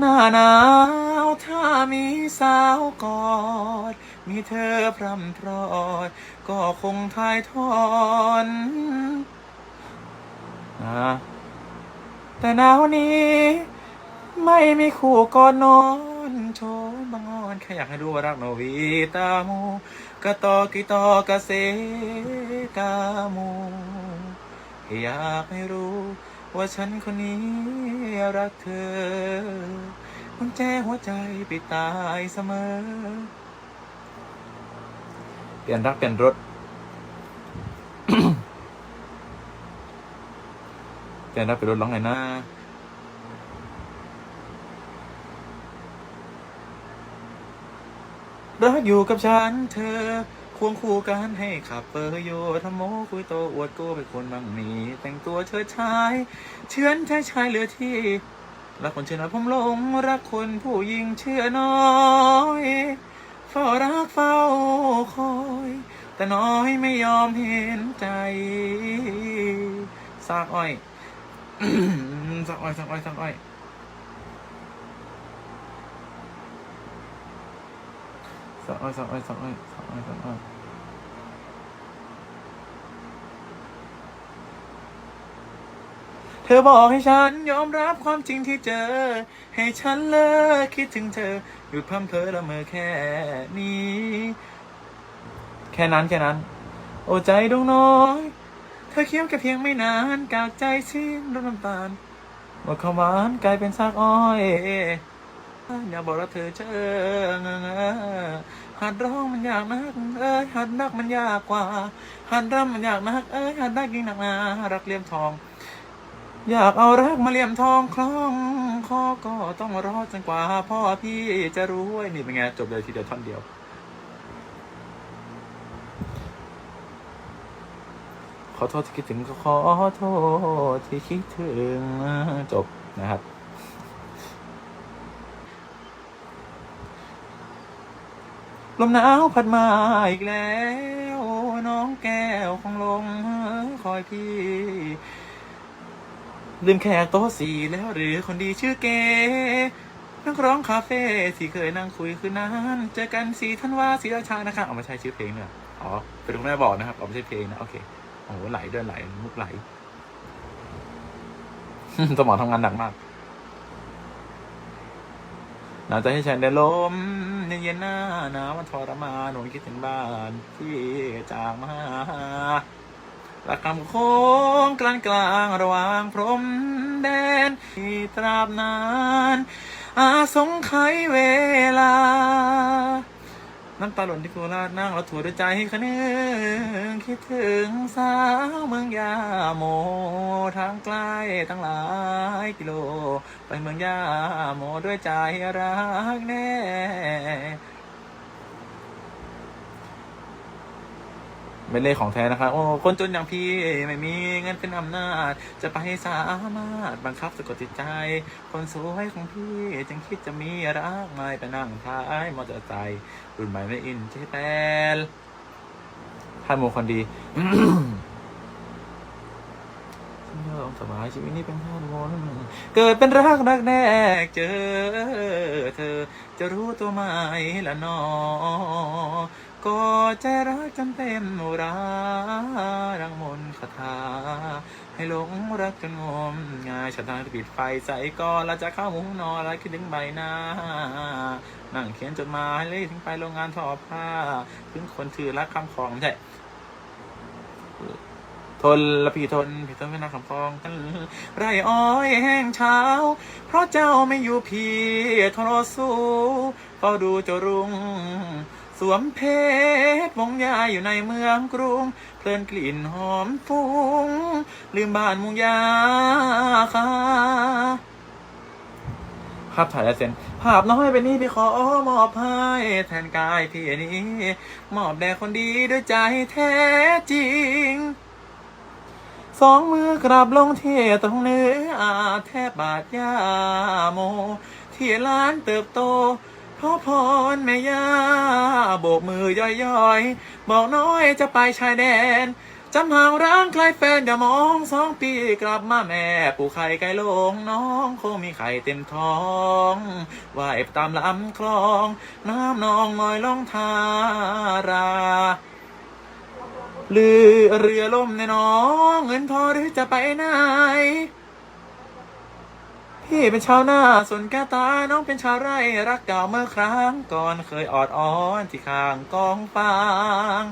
หน้าหนาวถ้ามีสาวกอด มีเธอพร่ำพรอด ก็คงทายทอนนะแต่หนาวนี้ ไม่มีคู่ก่อนนอนโชนบางออนแค่อยากให้รู้ว่ารักโนวีตามูกะตอกิตอกะเซกามูอยากให้รู้ ว่าฉันคนนี้รักเธอกุญแจหัวใจไปตายเสมอ เปลี่ยนรักเปลี่ยนรถ เปลี่ยนรักเปลี่ยนรถร้องไงนะรักอยู่กับฉันเธอ ควงคู่กันให้ขับเปอร์โยทำโมคุยโตอวดโก้เป็นคนบางมีแต่งตัวเชิดชาย เชื่อนชายชายเหลือที่ รักคนเชื่อน้อยผมหลง รักคนผู้หญิงเชื่อน้อยเฝ้ารักเฝ้าคอย แต่น้อยไม่ยอมเห็นใจซากอ้อยซากอ้อยซากอ้อยซากอ้อย สองอ้อยสองอ้อยสองอ้อยสองอ้อยสองอ้อยเธอบอกให้ฉันยอมรับความจริงที่เจอ ให้ฉันเลิกคิดถึงเธอ หยุดพร่ำเพ้อละเมอแค่นี้ แค่นั้นแค่นั้น โอ้ใจดวงน้อย เธอเคี้ยวแค่เพียงไม่นานกากใจสิ้นรสน้ำตาลหมดความหวานกลายเป็นซากอ้อย อย่าบอกว่าเธอเจอหัดร้องมันยากนักเอ้ยหัดนักมันยากกว่า หัดรำมันยากนักเอ้ยหัดได้ยิ่งหนักหนารักเลี่ยมทอง อยากเอารักมาเลี่ยมทองคล้องคอก็ต้องรอจนกว่า พ่อพี่จะรู้นี่เป็นไงจบเลยทีเดียวท่อนเดียวขอโทษที่คิดถึงก็ขอโทษที่คิดถึงจบนะครับ ลมหนาวพัดมาอีกแล้วน้องแก้วของลมคอยพี่ลืมแขกโต๊ะสี่แล้วหรือคนดีชื่อเกนักร้องคาเฟ่ที่เคยนั่งคุยคืนนั้นเจอกันสีท่านว่าสีราชานะคะเอามาใช้ชื่อเพลงเนี่ยอ๋อเป็นคุณแม่บอกนะครับเอาไม่ใช่เพลงนะโอเคโอ้โหไหลเดินไหลมุกไหลสมองทำงานหนักมาก หนาวใจให้ฉันได้ลมเย็นหน้าหนาวมันทรมานหนูคิดถึงบ้านที่จากมารักคำโค้งกลางกลางระหว่างพรมแดนที่ตราบนาน อาสงไขยเวลา น้ำตาหล่นที่โคราชนั่งรถทัวร์ด้วยใจคะนึงคิดถึงสาวเมืองยาโม ทางไกลตั้งหลายกิโล ไปเมืองยาโมด้วยใจรักแน่ ไม่เล่ของแท้นะครับ โอ้ คนจนอย่างพี่ไม่มีเงินเป็นอำนาจ จะไปสามารถบังคับสะกดจิตใจ คนสวยของพี่ จึงคิดจะมีรักไม่ไปนั่งท้ายมอเตอร์ไซค์รุ่นใหม่ไม่อินเจแปนท่านโมคนดี สบายชีวิตนี้เป็นท่านมนเกิดเป็นรักรักแรกเจอ เธอจะรู้ตัวไหมละนอก็ใจรักจำเต็มรารังมนต์คาถาให้หลงรักจนงมงายฉันทางปิดไฟใส่ก่อนเราจะเข้ามุ้งนอนแล้วคิดถึงใบหน้านั่งเขียนจดหมายเลยถึงไปโรงงานทอผ้า ถึงคนถือรักคำของไม่ใช่ ทนละพี่ทนพี่ทนไม่น่าคำฟองกันไรอ้อยแห้งเช้า เพราะเจ้าไม่อยู่พี่ทรสู้เฝ้าดูเจ้ารุงสวมเพชรวงยาอยู่ในเมืองกรุง เพลินกลิ่นหอมฟุ้ง ลืมบ้านมุงยาคาภาพถ่ายลายเซ็นภาพน้อยเป็นนี้พี่ขอมอบให้แทนกายพี่นี้ มอบแด่คนดีด้วยใจแท้จริง สองมือกราบลงเที่ตรงเนื้ออาแทบบาดยาโม ที่ล้านเติบโตเพราะพรแม่ย่าโบกมือย่อยๆ บอกน้อยจะไปชายแดน จำห่างร้างใครแฟนอย่ามองสองปีกลับมาแม่ปูไข่ไก่ลงน้องคงมีไข่เต็มท้องว่ายตามลำคลอง น้ำนองน้อยล่องทารา ลือเรือล่มแน่นองเงินพอหรือจะไปไหน พี่เป็นชาวนาสนแก้วตา น้องเป็นชาวไร่รักเก่าเมื่อครั้งก่อนเคยออดอ้อนที่ข้างกองฟาง